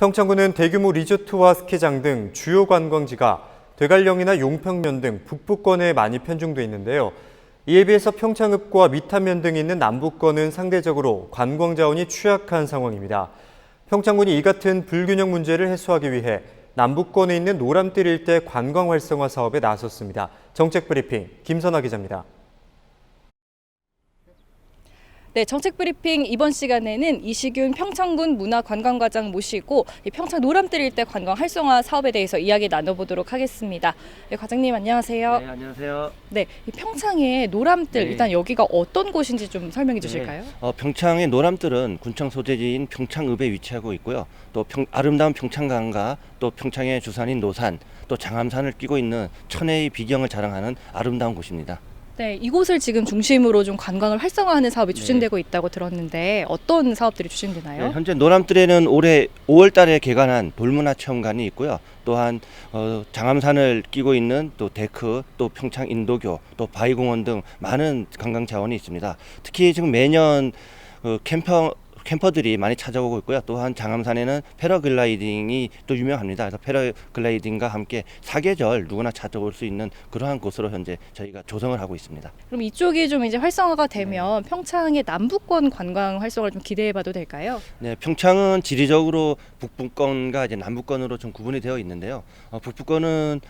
평창군은 대규모 리조트와 스키장 등 주요 관광지가 대관령이나 용평면 등 북부권에 많이 편중돼 있는데요. 이에 비해서 평창읍과 미타면 등이 있는 남부권은 상대적으로 관광 자원이 취약한 상황입니다. 평창군이 이 같은 불균형 문제를 해소하기 위해 남부권에 있는 노람뜰 일대 관광 활성화 사업에 나섰습니다. 정책 브리핑 김선아 기자입니다. 네, 정책 브리핑 이번 시간에는 이시균 평창군 문화관광과장 모시고 이 평창 노람뜰 일대 관광 활성화 사업에 대해서 이야기 나눠보도록 하겠습니다. 네, 과장님 안녕하세요. 네, 안녕하세요. 네, 이 평창의 노람뜰 네. 일단 여기가 어떤 곳인지 좀 설명해 주실까요? 어, 평창의 노람뜰은 군청 소재지인 평창읍에 위치하고 있고요. 또 평, 아름다운 평창강과 또 평창의 주산인 노산, 또 장암산을 끼고 있는 천혜의 비경을 자랑하는 아름다운 곳입니다. 네, 이곳을 지금 중심으로 좀 관광을 활성화하는 사업이 네. 추진되고 있다고 들었는데 어떤 사업들이 추진되나요? 네, 현재 노람뜰에는 올해 5월달에 개관한 돌문화 체험관이 있고요. 또한 어, 장암산을 끼고 있는 또 데크, 또 평창 인도교, 또 바위공원 등 많은 관광 자원이 있습니다. 특히 지금 매년 어, 캠퍼 캠퍼들이 많이 찾아오고 있고요. 또한 장암산에는 패러글라이딩이 또 유명합니다. 그래서 패러글라이딩과 함께 사계절 누구나 찾아올 수 있는 그러한 곳으로 현재 저희가 조성을 하고 있습니다. 그럼 이쪽이 좀 이제 활성화가 네. 되면 평창의 남부권 관광 활성화를 좀 기대해봐도 될까요? 네, 평창은 지리적으로 북부권과 이제 남부권으로 좀 구분이 되어 있는데요. 어, 북부권은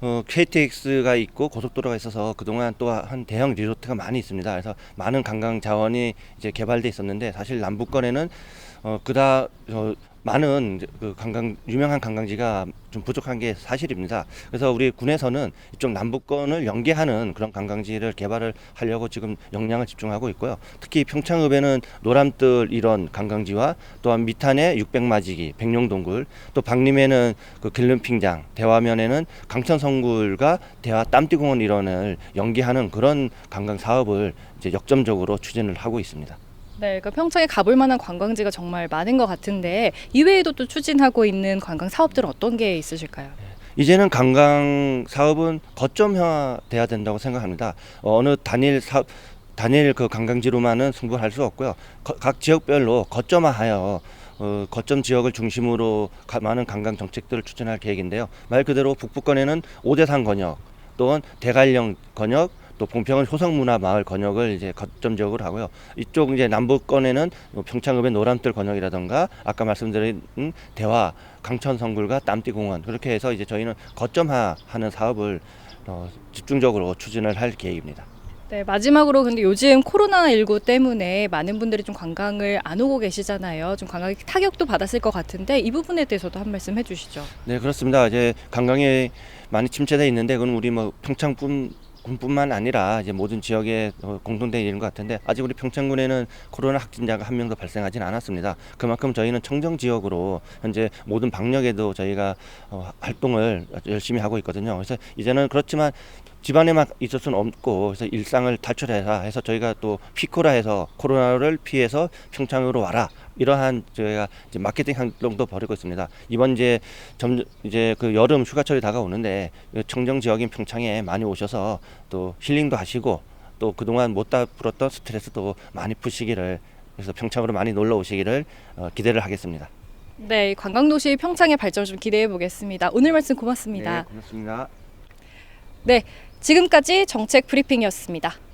어, KTX가 있고 고속도로가 있어서 그동안 또 한 대형 리조트가 많이 있습니다. 그래서 많은 관광 자원이 이제 개발돼 있었는데 사실 남부권에는 어, 그다 어, 많은 그 관광 유명한 관광지가 좀 부족한 게 사실입니다. 그래서 우리 군에서는 이쪽 남부권을 연계하는 그런 관광지를 개발을 하려고 지금 역량을 집중하고 있고요. 특히 평창읍에는 노람뜰 이런 관광지와 또한 미탄의 육백마지기, 백룡동굴, 또 박림에는 그 글램핑장, 대화면에는 강천성굴과 대화 땀띠공원 일원을 연계하는 그런 관광 사업을 이제 역점적으로 추진을 하고 있습니다. 네, 그러니까 평창에 가볼 만한 관광지가 정말 많은 것 같은데 이외에도 또 추진하고 있는 관광 사업들은 어떤 게 있으실까요? 이제는 관광 사업은 거점화 돼야 된다고 생각합니다. 어, 어느 단일 사 단일 그 관광지로만은 승부할 수 없고요. 거- 각 지역별로 거점화하여 어, 거점 지역을 중심으로 가- 많은 관광 정책들을 추진할 계획인데요. 말 그대로 북부권에는 오대산 권역, 또한 대관령 권역, 또 봉평은 효성문화 마을 권역을 이제 거점 지역으로 하고요. 이쪽 이제 남부권에는 뭐 평창읍의 노람뜰 권역이라던가 아까 말씀드린 대화, 강천 성굴과 땀띠공원 그렇게 해서 이제 저희는 거점화하는 사업을 어, 집중적으로 추진을 할 계획입니다. 네, 마지막으로 근데 요즘 코로나19 때문에 많은 분들이 좀 관광을 안 오고 계시잖아요. 좀 관광이 타격도 받았을 것 같은데 이 부분에 대해서도 한 말씀 해주시죠. 네 그렇습니다. 이제 관광이 많이 침체돼 있는데 그건 우리 뭐 평창뿐 군뿐만 아니라 이제 모든 지역에 어, 공통된 일인 것 같은데 아직 우리 평창군에는 코로나 확진자가 한 명도 발생하지는 않았습니다. 그만큼 저희는 청정 지역으로 현재 모든 방역에도 저희가 어, 활동을 열심히 하고 있거든요. 그래서 이제는 그렇지만 집안에만 있을 수는 없고 그래서 일상을 탈출해라 해서 저희가 또 피코라 해서 코로나를 피해서 평창으로 와라 이러한 저희가 이제 마케팅 활동도 벌이고 있습니다. 이번 이제 점 이제 그 여름 휴가철이 다가오는데 그 청정 지역인 평창에 많이 오셔서 또 힐링도 하시고 또 그동안 못 다 풀었던 스트레스도 많이 푸시기를 그래서 평창으로 많이 놀러 오시기를 어, 기대를 하겠습니다. 네, 관광도시 평창의 발전을 좀 기대해 보겠습니다. 오늘 말씀 고맙습니다. 네, 고맙습니다. 네, 지금까지 정책 브리핑이었습니다.